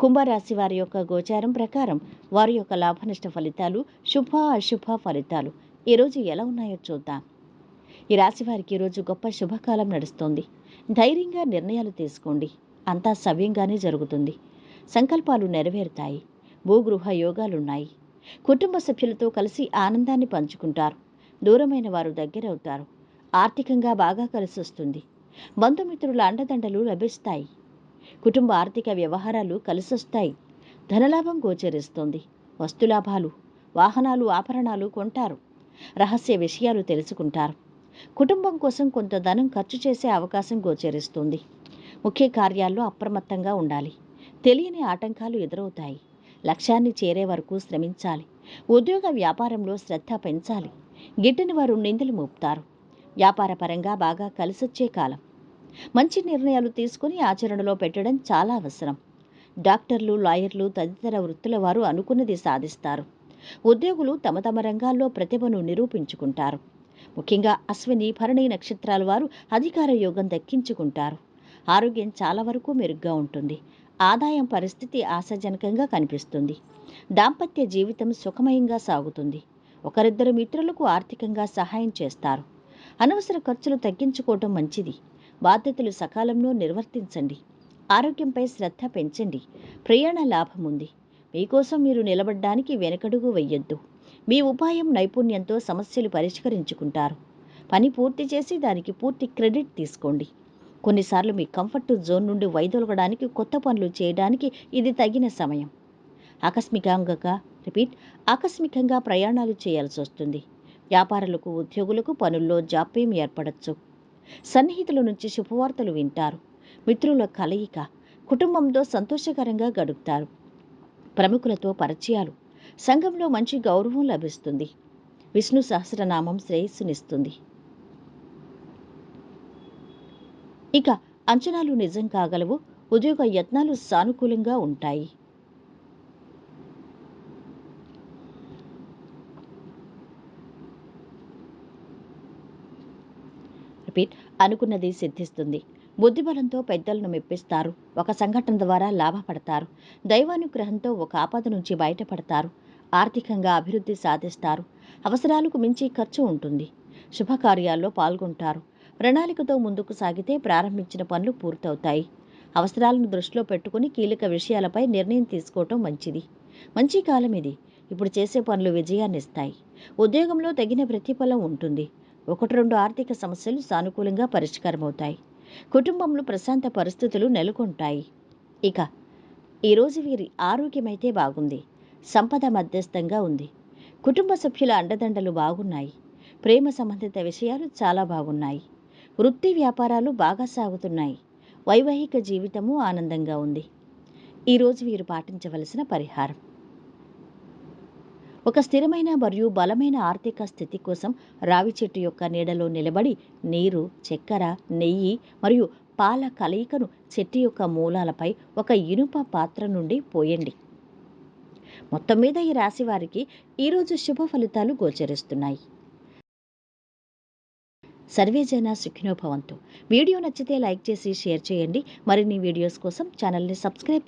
కుంభరాశి వారి యొక్క గోచారం ప్రకారం వారి యొక్క లాభనష్ట ఫలితాలు శుభ అశుభ ఫలితాలు. ఈరోజు ఎలా ఉన్నాయో చూద్దాం. ఈ రాశి వారికి ఈరోజు గొప్ప శుభకాలం నడుస్తోంది. ధైర్యంగా నిర్ణయాలు తీసుకోండి. అంతా సవ్యంగానే జరుగుతుంది. సంకల్పాలు నెరవేరుతాయి. భూగృహ యోగాలున్నాయి. కుటుంబ సభ్యులతో కలిసి ఆనందాన్ని పంచుకుంటారు. దూరమైన వారు దగ్గరవుతారు. ఆర్థికంగా బాగా కలిసి వస్తుంది బంధుమిత్రుల అండదండలు లభిస్తాయి. కుటుంబ ఆర్థిక వ్యవహారాలు కలిసొస్తాయి. ధనలాభం గోచరిస్తుంది. వస్తులాభాలు వాహనాలు ఆభరణాలు కొంటారు. రహస్య విషయాలు తెలుసుకుంటారు. కుటుంబం కోసం కొంత ధనం ఖర్చు చేసే అవకాశం గోచరిస్తుంది. ముఖ్య కార్యాల్లో అప్రమత్తంగా ఉండాలి. తెలియని ఆటంకాలు ఎదురవుతాయి. లక్ష్యాన్ని చేరే వరకు శ్రమించాలి. ఉద్యోగ వ్యాపారంలో శ్రద్ధ పెంచాలి. గిట్టని వారు నిందలు మోపుతారు. వ్యాపారపరంగా బాగా కలిసొచ్చే కాలం. మంచి నిర్ణయాలు తీసుకుని ఆచరణలో పెట్టడం చాలా అవసరం. డాక్టర్లు లాయర్లు తదితర వృత్తుల వారు అనుకున్నది సాధిస్తారు. ఉద్యోగులు తమ తమ రంగాల్లో ప్రతిభను నిరూపించుకుంటారు. ముఖ్యంగా అశ్విని భరణి నక్షత్రాల వారు అధికార యోగం దక్కించుకుంటారు. ఆరోగ్యం చాలా వరకు మెరుగ్గా ఉంటుంది. ఆదాయం పరిస్థితి ఆశాజనకంగా కనిపిస్తుంది. దాంపత్య జీవితం సుఖమయంగా సాగుతుంది. ఒకరిద్దరు మిత్రులకు ఆర్థికంగా సహాయం చేస్తారు. అనవసర ఖర్చులు తగ్గించుకోవటం మంచిది. బాధ్యతలు సకాలంలో నిర్వర్తించండి. ఆరోగ్యంపై శ్రద్ధ పెంచండి. ప్రయాణ లాభం ఉంది. మీకోసం మీరు నిలబడ్డానికి వెనకడుగు వెయ్యొద్దు మీ ఉపాయం నైపుణ్యంతో సమస్యలు పరిష్కరించుకుంటారు. పని పూర్తి చేసి దానికి పూర్తి క్రెడిట్ తీసుకోండి. కొన్నిసార్లు మీ కంఫర్ట్ జోన్ నుండి వైదొలగడానికి కొత్త పనులు చేయడానికి ఇది తగిన సమయం. ఆకస్మికంగా రిపీట్ ఆకస్మికంగా ప్రయాణాలు చేయాల్సి వస్తుంది వ్యాపారులకు ఉద్యోగులకు పనుల్లో జాప్యం ఏర్పడచ్చు. సన్నిహితుల నుంచి శుభవార్తలు వింటారు. మిత్రుల కలయిక కుటుంబంతో సంతోషకరంగా గడుపుతారు. ప్రముఖులతో పరిచయాలు సంఘంలో మంచి గౌరవం లభిస్తుంది. విష్ణు సహస్రనామం శ్రేయస్సునిస్తుంది. ఇక అంచనాలు నిజం కాగలవు. ఉద్యోగ యత్నాలు సానుకూలంగా ఉంటాయి. రిపీట్ అనుకున్నది సిద్ధిస్తుంది. బుద్ధిబలంతో పెద్దలను మెప్పిస్తారు. ఒక సంఘటన ద్వారా లాభపడతారు. దైవానుగ్రహంతో ఒక ఆపద నుంచి బయటపడతారు. ఆర్థికంగా అభివృద్ధి సాధిస్తారు. అవసరాలకు మించి ఖర్చు ఉంటుంది. శుభకార్యాల్లో పాల్గొంటారు. ప్రణాళికతో ముందుకు సాగితే ప్రారంభించిన పనులు పూర్తవుతాయి. అవసరాలను దృష్టిలో పెట్టుకుని కీలక విషయాలపై నిర్ణయం తీసుకోవటం మంచిది. మంచి కాలం ఇది. ఇప్పుడు చేసే పనులు విజయాన్నిస్తాయి. ఉద్యోగంలో తగిన ప్రతిఫలం ఉంటుంది. ఒకటి రెండు ఆర్థిక సమస్యలు సానుకూలంగా పరిష్కారమవుతాయి. కుటుంబంలో ప్రశాంత పరిస్థితులు నెలకొంటాయి. ఇక ఈరోజు వీరి ఆరోగ్యమైతే బాగుంది. సంపద మధ్యస్థంగా ఉంది. కుటుంబ సభ్యుల అండదండలు బాగున్నాయి. ప్రేమ సంబంధిత విషయాలు చాలా బాగున్నాయి. వృత్తి వ్యాపారాలు బాగా సాగుతున్నాయి. వైవాహిక జీవితము ఆనందంగా ఉంది. ఈరోజు వీరు పాటించవలసిన పరిహారం. ఒక స్థిరమైన మరియు బలమైన ఆర్థిక స్థితి కోసం రావి చెట్టు యొక్క నీడలో నిలబడి నీరు చక్కెర నెయ్యి మరియు పాల కలయికను చెట్టు యొక్క మూలాలపై ఒక ఇనుప పాత్ర నుండి పోయండి. మొత్తం మీద ఈ రాశి వారికి ఈరోజు శుభ ఫలితాలు గోచరిస్తున్నాయి. సర్వేజన సుఖినోభవంతు వీడియో నచ్చితే లైక్ చేసి షేర్ చేయండి. మరిన్ని వీడియోస్ కోసం ఛానల్ని సబ్స్క్రైబ్